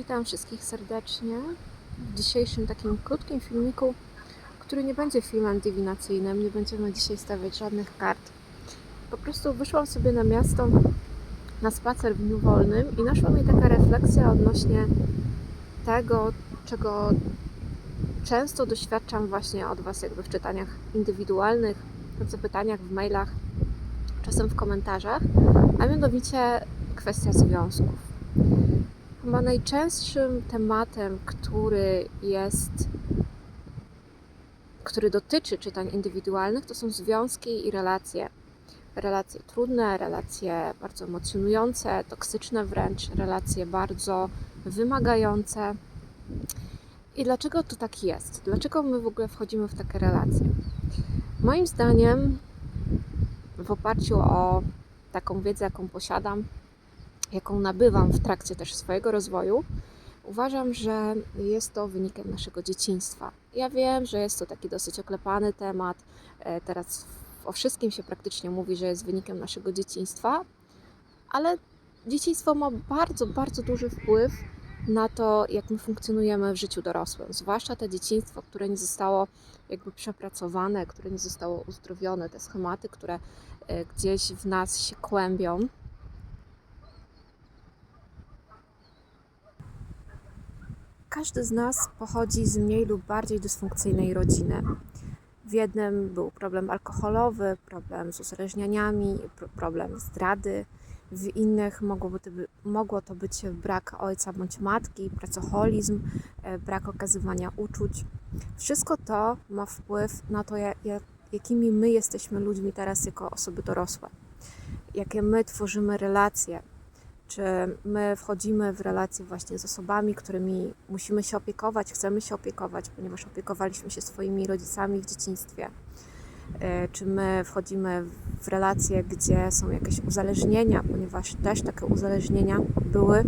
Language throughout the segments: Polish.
Witam wszystkich serdecznie w dzisiejszym takim krótkim filmiku, który nie będzie filmem dywinacyjnym, nie będziemy dzisiaj stawiać żadnych kart. Po prostu wyszłam sobie na miasto na spacer w dniu wolnym i naszła mi taka refleksja odnośnie tego, czego często doświadczam właśnie od Was jakby w czytaniach indywidualnych, w zapytaniach, w mailach, czasem w komentarzach, a mianowicie kwestia związków. Chyba najczęstszym tematem, który jest, który dotyczy czytań indywidualnych, to są związki i relacje. Relacje trudne, relacje bardzo emocjonujące, toksyczne wręcz, relacje bardzo wymagające. I dlaczego to tak jest? Dlaczego my w ogóle wchodzimy w takie relacje? Moim zdaniem, w oparciu o taką wiedzę, jaką posiadam, jaką nabywam w trakcie też swojego rozwoju, uważam, że jest to wynikiem naszego dzieciństwa. Ja wiem, że jest to taki dosyć oklepany temat. e, Teraz o wszystkim się praktycznie mówi, że jest wynikiem naszego dzieciństwa, ale dzieciństwo ma bardzo, bardzo duży wpływ na to, jak my funkcjonujemy w życiu dorosłym. Zwłaszcza to dzieciństwo, które nie zostało jakby przepracowane, które nie zostało uzdrowione, te schematy, które e, gdzieś w nas się kłębią. Każdy z nas pochodzi z mniej lub bardziej dysfunkcyjnej rodziny. W jednym był problem alkoholowy, problem z uzależnieniami, pro- problem zdrady. W innych mogło to, być brak ojca bądź matki, pracoholizm, e, brak okazywania uczuć. Wszystko to ma wpływ na to, ja- ja- jakimi my jesteśmy ludźmi teraz jako osoby dorosłe. Jakie my tworzymy relacje, czy my wchodzimy w relacje właśnie z osobami, którymi musimy się opiekować, chcemy się opiekować, ponieważ opiekowaliśmy się swoimi rodzicami w dzieciństwie. E, Czy my wchodzimy w relacje, gdzie są jakieś uzależnienia, ponieważ też takie uzależnienia były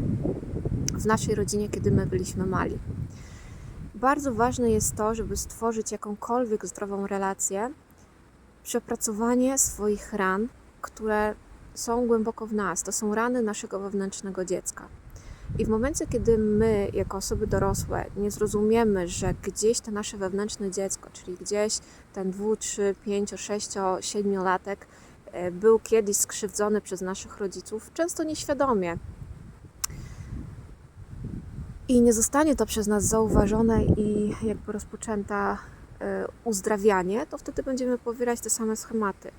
w naszej rodzinie, kiedy my byliśmy mali. Bardzo ważne jest to, żeby stworzyć jakąkolwiek zdrową relację, przepracowanie swoich ran, które są głęboko w nas. To są rany naszego wewnętrznego dziecka. I w momencie, kiedy my, jako osoby dorosłe, nie zrozumiemy, że gdzieś to nasze wewnętrzne dziecko, czyli gdzieś ten 2, 3, 5, 6, 7 latek był kiedyś skrzywdzony przez naszych rodziców, często nieświadomie. I nie zostanie to przez nas zauważone i jakby rozpoczęta e, uzdrawianie, to wtedy będziemy powierać te same schematy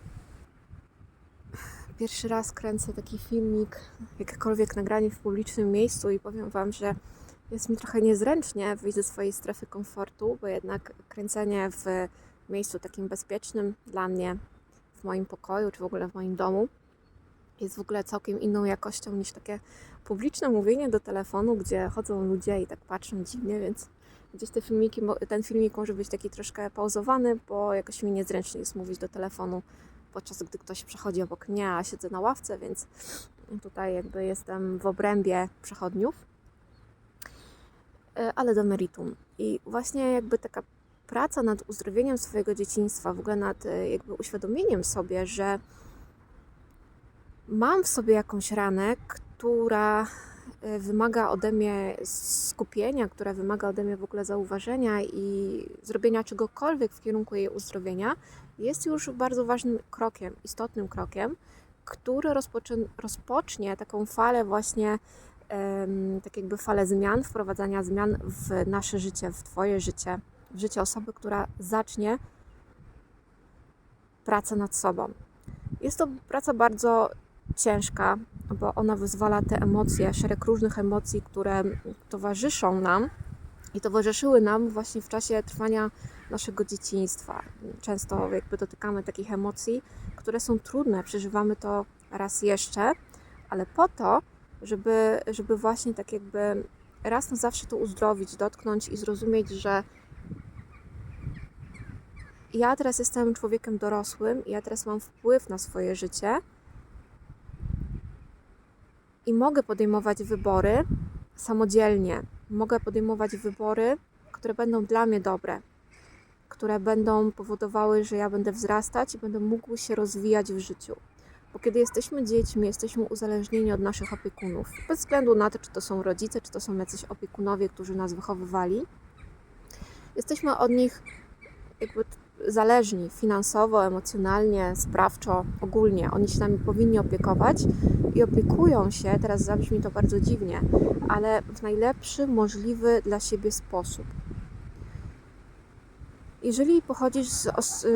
pierwszy raz kręcę taki filmik, jakiekolwiek nagranie w publicznym miejscu i powiem Wam, że jest mi trochę niezręcznie wyjść ze swojej strefy komfortu, bo jednak kręcenie w miejscu takim bezpiecznym dla mnie, w moim pokoju czy w ogóle w moim domu, jest w ogóle całkiem inną jakością niż takie publiczne mówienie do telefonu, gdzie chodzą ludzie i tak patrzą dziwnie, więc gdzieś te filmiki, ten filmik może być taki troszkę pauzowany, bo jakoś mi niezręcznie jest mówić do telefonu podczas gdy ktoś przechodzi obok mnie, a siedzę na ławce, więc tutaj jakby jestem w obrębie przechodniów. E, Ale do meritum. I właśnie jakby taka praca nad uzdrowieniem swojego dzieciństwa, w ogóle nad e, jakby uświadomieniem sobie, że mam w sobie jakąś ranę, która e, wymaga ode mnie skupienia, która wymaga ode mnie w ogóle zauważenia i zrobienia czegokolwiek w kierunku jej uzdrowienia, jest już bardzo ważnym krokiem, istotnym krokiem, który rozpocznie taką falę właśnie, tak jakby falę zmian, wprowadzania zmian w nasze życie, w Twoje życie, w życie osoby, która zacznie pracę nad sobą. Jest to praca bardzo ciężka, bo ona wyzwala te emocje, szereg różnych emocji, które towarzyszą nam i towarzyszyły nam właśnie w czasie trwania naszego dzieciństwa. Często jakby dotykamy takich emocji, które są trudne, przeżywamy to raz jeszcze, ale po to, żeby, żeby właśnie tak jakby raz na zawsze to uzdrowić, dotknąć i zrozumieć, że ja teraz jestem człowiekiem dorosłym ja teraz mam wpływ na swoje życie i mogę podejmować wybory samodzielnie. Mogę podejmować wybory, które będą dla mnie dobre, które będą powodowały, że ja będę wzrastać i będę mógł się rozwijać w życiu. Bo kiedy jesteśmy dziećmi, jesteśmy uzależnieni od naszych opiekunów. Bez względu na to, czy to są rodzice, czy to są jacyś opiekunowie, którzy nas wychowywali. Jesteśmy od nich jakby zależni finansowo, emocjonalnie, sprawczo, ogólnie. Oni się nami powinni opiekować i opiekują się, teraz zabrzmi to bardzo dziwnie, ale w najlepszy możliwy dla siebie sposób. Jeżeli pochodzisz z,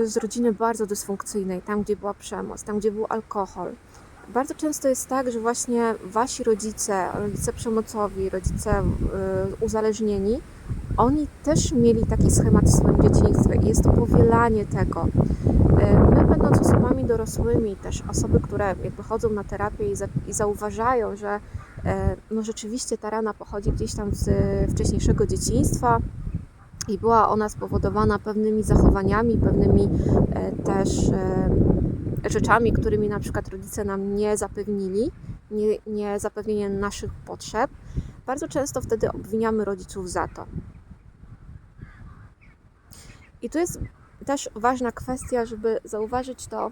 z rodziny bardzo dysfunkcyjnej, tam gdzie była przemoc, tam gdzie był alkohol, bardzo często jest tak, że właśnie wasi rodzice, rodzice przemocowi, rodzice y, uzależnieni, oni też mieli taki schemat w swoim dzieciństwie i jest to powielanie tego. Y, My, będąc osobami dorosłymi, też osoby, które jakby chodzą na terapię i, za, i zauważają, że e, no rzeczywiście ta rana pochodzi gdzieś tam z wcześniejszego dzieciństwa i była ona spowodowana pewnymi zachowaniami, pewnymi e, też e, rzeczami, którymi na przykład rodzice nam nie zapewnili, nie, nie zapewnienie naszych potrzeb. Bardzo często wtedy obwiniamy rodziców za to. I tu jest też ważna kwestia, żeby zauważyć to,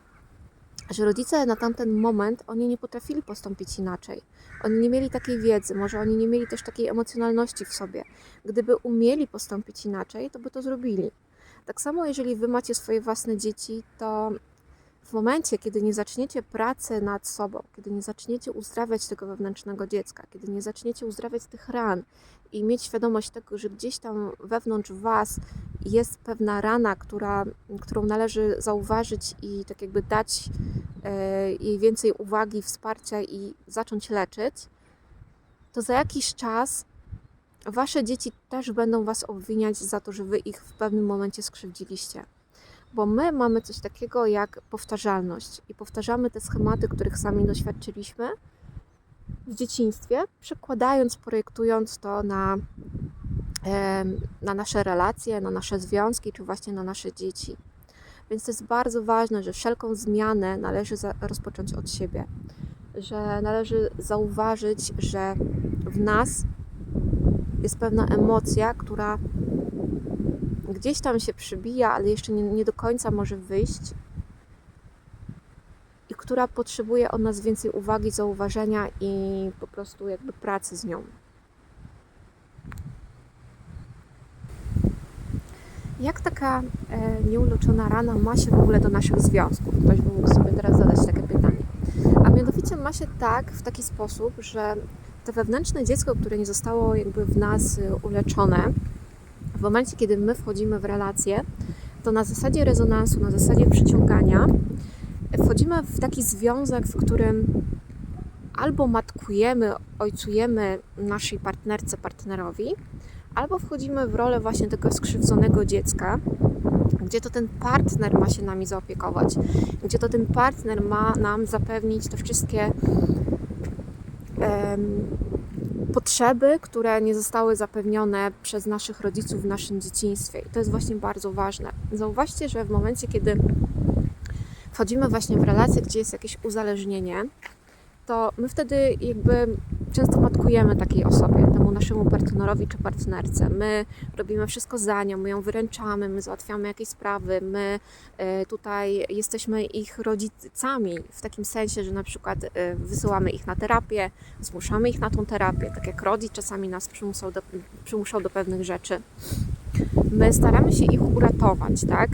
że rodzice na tamten moment oni nie potrafili postąpić inaczej. Oni nie mieli takiej wiedzy, może oni nie mieli też takiej emocjonalności w sobie. Gdyby umieli postąpić inaczej, to by to zrobili. Tak samo, jeżeli wy macie swoje własne dzieci, to w momencie, kiedy nie zaczniecie pracy nad sobą, kiedy nie zaczniecie uzdrawiać tego wewnętrznego dziecka, kiedy nie zaczniecie uzdrawiać tych ran i mieć świadomość tego, że gdzieś tam wewnątrz was jest pewna rana, która, którą należy zauważyć i tak jakby dać e, jej więcej uwagi, wsparcia i zacząć leczyć, to za jakiś czas wasze dzieci też będą was obwiniać za to, że wy ich w pewnym momencie skrzywdziliście. Bo my mamy coś takiego jak powtarzalność i powtarzamy te schematy, których sami doświadczyliśmy w dzieciństwie, przekładając, projektując to na, na nasze relacje, na nasze związki, czy właśnie na nasze dzieci. Więc to jest bardzo ważne, że wszelką zmianę należy rozpocząć od siebie, że należy zauważyć, że w nas jest pewna emocja, która gdzieś tam się przybija, ale jeszcze nie, nie do końca może wyjść i która potrzebuje od nas więcej uwagi, zauważenia i po prostu jakby pracy z nią. Jak taka e, nieuleczona rana ma się w ogóle do naszych związków? Ktoś by mógł sobie teraz zadać takie pytanie. A mianowicie ma się tak, w taki sposób, że to wewnętrzne dziecko, które nie zostało jakby w nas y, uleczone, w momencie, kiedy my wchodzimy w relacje, to na zasadzie rezonansu, na zasadzie przyciągania, wchodzimy w taki związek, w którym albo matkujemy, ojcujemy naszej partnerce, partnerowi, albo wchodzimy w rolę właśnie tego skrzywdzonego dziecka, gdzie to ten partner ma się nami zaopiekować, gdzie to ten partner ma nam zapewnić te wszystkie em, potrzeby, które nie zostały zapewnione przez naszych rodziców w naszym dzieciństwie. I to jest właśnie bardzo ważne. Zauważcie, że w momencie, kiedy wchodzimy właśnie w relację, gdzie jest jakieś uzależnienie, to my wtedy jakby często matkujemy takiej osobie, temu naszemu partnerowi czy partnerce. My robimy wszystko za nią, my ją wyręczamy, my załatwiamy jakieś sprawy, my e, tutaj jesteśmy ich rodzicami w takim sensie, że na przykład e, wysyłamy ich na terapię, zmuszamy ich na tą terapię, tak jak rodzic czasami nas przymuszał do, przymuszał do pewnych rzeczy. My staramy się ich uratować, tak?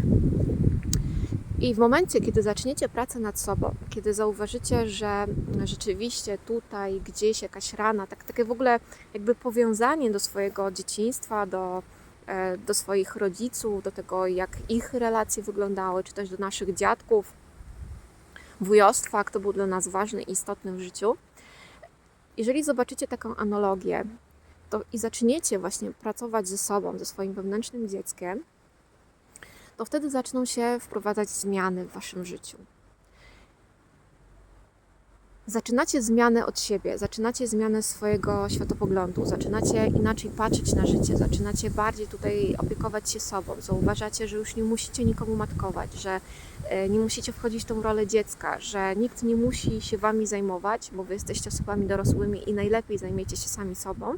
I w momencie, kiedy zaczniecie pracę nad sobą, kiedy zauważycie, że rzeczywiście tutaj gdzieś jakaś rana, tak, takie w ogóle jakby powiązanie do swojego dzieciństwa, do, e, do swoich rodziców, do tego, jak ich relacje wyglądały, czy też do naszych dziadków, wujostwa, kto był dla nas ważny i istotny w życiu. Jeżeli zobaczycie taką analogię to i zaczniecie właśnie pracować ze sobą, ze swoim wewnętrznym dzieckiem, to wtedy zaczną się wprowadzać zmiany w waszym życiu. Zaczynacie zmianę od siebie, zaczynacie zmianę swojego światopoglądu, zaczynacie inaczej patrzeć na życie, zaczynacie bardziej tutaj opiekować się sobą. Zauważacie, że już nie musicie nikomu matkować, że e, nie musicie wchodzić w tą rolę dziecka, że nikt nie musi się wami zajmować, bo wy jesteście osobami dorosłymi i najlepiej zajmiecie się sami sobą.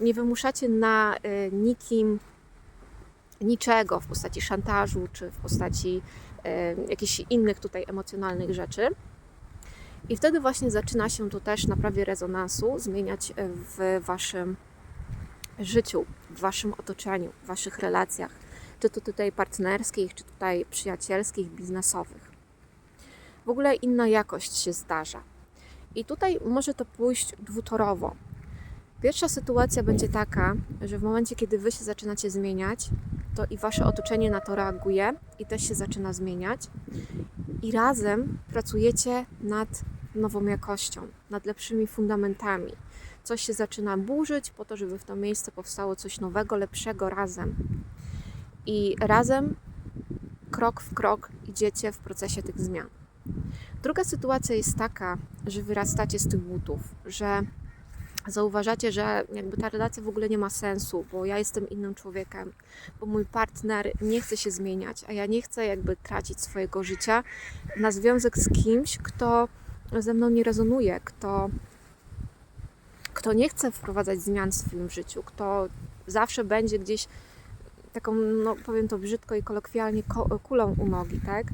Nie wymuszacie na e, nikim niczego w postaci szantażu czy w postaci e, jakichś innych tutaj emocjonalnych rzeczy. I wtedy właśnie zaczyna się to też na prawie rezonansu zmieniać w waszym życiu, w waszym otoczeniu, w waszych relacjach, czy to tutaj partnerskich, czy tutaj przyjacielskich, biznesowych. W ogóle inna jakość się zdarza. I tutaj może to pójść dwutorowo. Pierwsza sytuacja będzie taka, że w momencie, kiedy wy się zaczynacie zmieniać, to i wasze otoczenie na to reaguje i też się zaczyna zmieniać. I razem pracujecie nad nową jakością, nad lepszymi fundamentami. Coś się zaczyna burzyć po to, żeby w to miejsce powstało coś nowego, lepszego razem. I razem, krok w krok, idziecie w procesie tych zmian. Druga sytuacja jest taka, że wyrastacie z tych butów, że zauważacie, że jakby ta relacja w ogóle nie ma sensu, bo ja jestem innym człowiekiem, bo mój partner nie chce się zmieniać, a ja nie chcę jakby tracić swojego życia na związek z kimś, kto ze mną nie rezonuje, kto, kto nie chce wprowadzać zmian w swoim życiu, kto zawsze będzie gdzieś taką, no powiem to brzydko i kolokwialnie, ko- kulą u nogi, tak?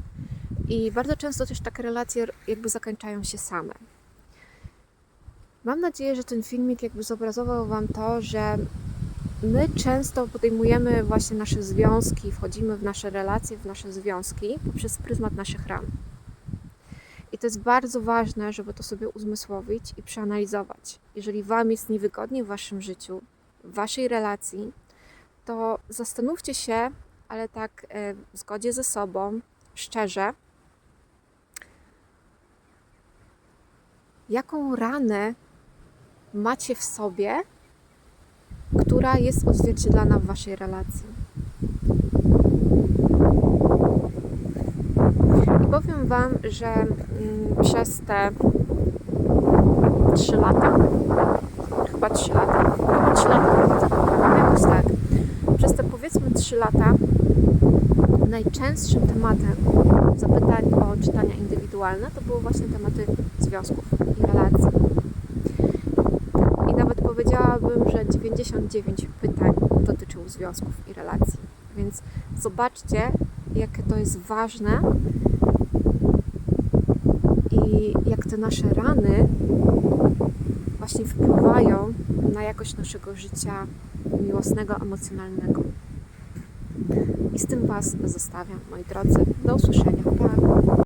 I bardzo często też takie relacje jakby zakończają się same. Mam nadzieję, że ten filmik jakby zobrazował Wam to, że my często podejmujemy właśnie nasze związki, wchodzimy w nasze relacje, w nasze związki poprzez pryzmat naszych ran. I to jest bardzo ważne, żeby to sobie uzmysłowić i przeanalizować. Jeżeli Wam jest niewygodnie w Waszym życiu, w Waszej relacji, to zastanówcie się, ale tak e, w zgodzie ze sobą, szczerze, jaką ranę macie w sobie, która jest odzwierciedlana w waszej relacji. I powiem wam, że mm, przez te 3 lata, chyba 3 lata, chyba 3 lata, jakoś tak, przez te powiedzmy 3 lata najczęstszym tematem zapytań o czytania indywidualne to były właśnie tematy związków i relacji. Powiedziałabym, że 99 pytań dotyczyło związków i relacji. Więc zobaczcie, jakie to jest ważne i jak te nasze rany właśnie wpływają na jakość naszego życia miłosnego, emocjonalnego. I z tym Was zostawiam, moi drodzy. Do usłyszenia. Pa!